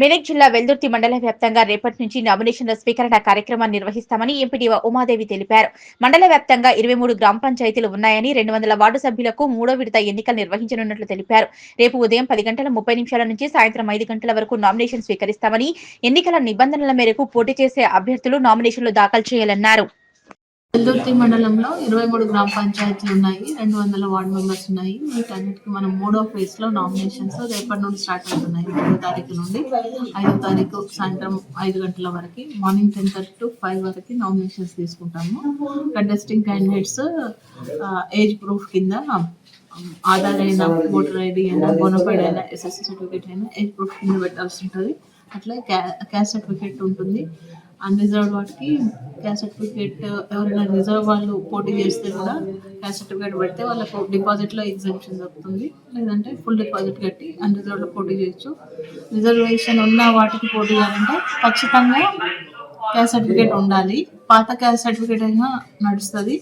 మెదక్ జిల్లా వెల్దుర్తి మండల వ్యాప్తంగా రేపటి నుంచి నామినేషన్ల స్వీకరణ కార్యక్రమాన్ని నిర్వహిస్తామని ఎంపీడీఓ ఉమాదేవి తెలిపారు. మండల వ్యాప్తంగా ఇరవై మూడు గ్రామ పంచాయతీలు ఉన్నాయని రెండు వందల వార్డు సభ్యులకు మూడో విడత ఎన్నికలు నిర్వహించనున్నట్లు తెలిపారు. రేపు ఉదయం పది గంటల ముప్పై నిమిషాల నుంచి సాయంత్రం ఐదు గంటల వరకు నామినేషన్ స్వీకరిస్తామని ఎన్నికల నిబంధనల మేరకు పోటీ చేసే అభ్యర్థులు నామినేషన్లు దాఖలు చేయాలన్నారు. వెల్దుర్తి మండలంలో ఇరవై మూడు గ్రామ పంచాయతీలు ఉన్నాయి రెండు వందల వార్డు మెంబర్స్ ఉన్నాయి. వీటన్నిటికీ మనం మూడో ఫేజ్లో నామినేషన్స్ రేపటి నుండి స్టార్ట్ అవుతున్నాయి. మూడో తారీఖు నుండి. ఐదో తారీఖు సాయంత్రం ఐదు గంటల వరకు morning ten thirty to five వరకు నామినేషన్స్ తీసుకుంటాము. కంటెస్టింగ్ క్యాండిడేట్స్ ఏజ్ ప్రూఫ్ కింద ఆధార్ అయినా ఓటర్ ఐడి అయినా బోనఫైడ్ అయినా ఎస్ఎస్సీ సర్టిఫికేట్ అయినా ఏజ్ ప్రూఫ్ కింద పెట్టాల్సి ఉంటుంది. అట్లే క్యా క్యాస్ట్ సర్టిఫికేట్ ఉంటుంది. అన్రిజర్వ్డ్ వాటికి క్యాస్ట్ సర్టిఫికేట్ ఎవరైనా రిజర్వ్ వాళ్ళు పోటీ చేస్తే కూడా క్యాస్ట్ సర్టిఫికేట్ పెడితే వాళ్ళకు డిపాజిట్లో ఎగ్జామ్షన్ దొరుకుతుంది లేదంటే ఫుల్ డిపాజిట్ కట్టి అన్రిజర్వ్డ్లో పోటీ చేయొచ్చు. రిజర్వేషన్ ఉన్న వాటికి పోటీ చేయాలంటే ఖచ్చితంగా క్యాస్ట్ సర్టిఫికేట్ ఉండాలి. పాత క్యాస్ట్ సర్టిఫికేట్ అయినా నడుస్తుంది.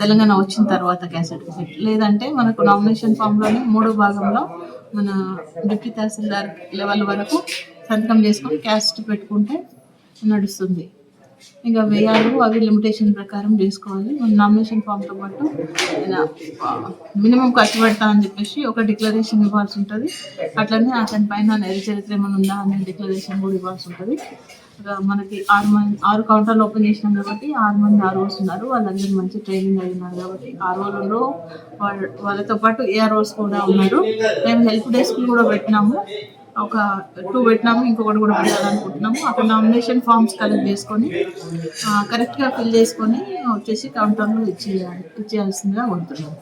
తెలంగాణ వచ్చిన తర్వాత క్యాస్ట్ సర్టిఫికేట్. లేదంటే మనకు నామినేషన్ ఫామ్లోనే మూడో భాగంలో మన డిప్యూటీ తహసీల్దార్ లెవెల్ వరకు సంతకం చేసుకొని క్యాస్ట్ పెట్టుకుంటే నడుస్తుంది. ఇంకా వ్యయాలు అవి లిమిటేషన్ ప్రకారం చేసుకోవాలి. నామినేషన్ ఫామ్తో పాటు మినిమం ఖర్చు పెడతా అని చెప్పేసి ఒక డిక్లరేషన్ ఇవ్వాల్సి ఉంటుంది. అట్లనే అతని పైన నైజ చరిత్ర ఏమైనా ఉందా అనే డిక్లరేషన్ కూడా ఇవ్వాల్సి ఉంటుంది. ఇక మనకి ఆరు మంది ఆరు కౌంటర్లు ఓపెన్ చేసినాం కాబట్టి ఆరు మంది ఆర్ఓస్ ఉన్నారు. వాళ్ళందరూ మంచి ట్రైనింగ్ అయి ఉన్నారు కాబట్టి ఆర్ఓలలో వాళ్ళ వాళ్ళతో పాటు ఏఆర్ఓస్ కూడా ఉన్నారు. మేము హెల్ప్ డెస్క్ కూడా పెట్టినాము. ఒక టూ పెట్టినాము ఇంకొకటి కూడా పెట్టాలనుకుంటున్నాము. అక్కడ నామినేషన్ ఫామ్స్ కలెక్ట్ చేసుకొని కరెక్ట్గా ఫిల్ చేసుకొని వచ్చేసి కౌంటర్లో ఇచ్చేయాలి ఇచ్చేయాల్సిందిగా కోరుతున్నాము.